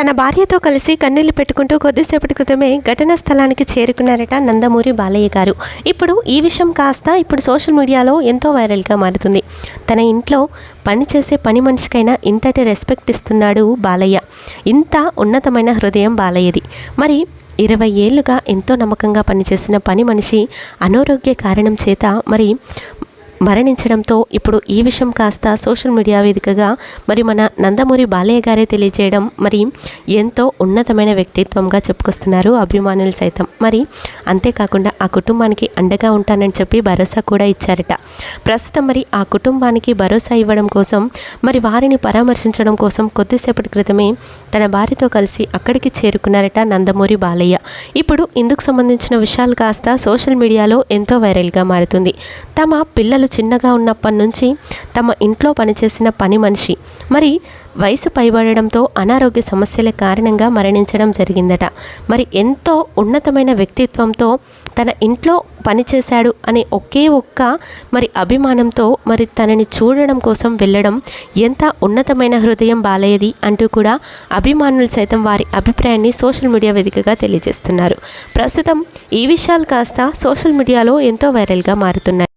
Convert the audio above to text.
తన భార్యతో కలిసి కన్నీళ్ళు పెట్టుకుంటూ కొద్దిసేపటి క్రితమే ఘటనా స్థలానికి చేరుకున్నారట నందమూరి బాలయ్య గారు. ఇప్పుడు ఈ విషయం కాస్త ఇప్పుడు సోషల్ మీడియాలో ఎంతో వైరల్గా మారుతుంది. తన ఇంట్లో పనిచేసే పని మనిషికైనా ఇంతటి రెస్పెక్ట్ ఇస్తున్నాడు బాలయ్య. ఇంత ఉన్నతమైన హృదయం బాలయ్యది. మరి ఇరవై ఏళ్ళుగా ఎంతో నమ్మకంగా పనిచేసిన పని మనిషి అనారోగ్య కారణం చేత మరి మరణించడంతో ఇప్పుడు ఈ విషయం కాస్త సోషల్ మీడియా వేదికగా మరి మన నందమూరి బాలయ్య గారే తెలియజేయడం మరి ఎంతో ఉన్నతమైన వ్యక్తిత్వంగా చెప్పుకొస్తున్నారు అభిమానులు సైతం. మరి అంతేకాకుండా ఆ కుటుంబానికి అండగా ఉంటానని చెప్పి భరోసా కూడా ఇచ్చారట. ప్రస్తుతం మరి ఆ కుటుంబానికి భరోసా ఇవ్వడం కోసం మరి వారిని పరామర్శించడం కోసం కొద్దిసేపటి క్రితమే తన భార్యతో కలిసి అక్కడికి చేరుకున్నారట నందమూరి బాలయ్య. ఇప్పుడు ఇందుకు సంబంధించిన విషయాలు కాస్త సోషల్ మీడియాలో ఎంతో వైరల్గా మారుతుంది. తమ పిల్లలు చిన్నగా ఉన్నప్పటి నుంచి తమ ఇంట్లో పనిచేసిన పని మనిషి. మరి వయసు పైబడడంతో అనారోగ్య సమస్యల కారణంగా మరణించడం జరిగిందట. మరి ఎంతో ఉన్నతమైన వ్యక్తిత్వంతో తన ఇంట్లో పనిచేశాడు అనే ఒకే ఒక్క మరి అభిమానంతో మరి తనని చూడడం కోసం వెళ్ళడం ఎంత ఉన్నతమైన హృదయం బాలయ్యది అంటూ కూడా అభిమానులు సైతం వారి అభిప్రాయాన్ని సోషల్ మీడియా వేదికగా తెలియజేస్తున్నారు. ప్రస్తుతం ఈ విషయాలు కాస్త సోషల్ మీడియాలో ఎంతో వైరల్గా మారుతున్నాయి.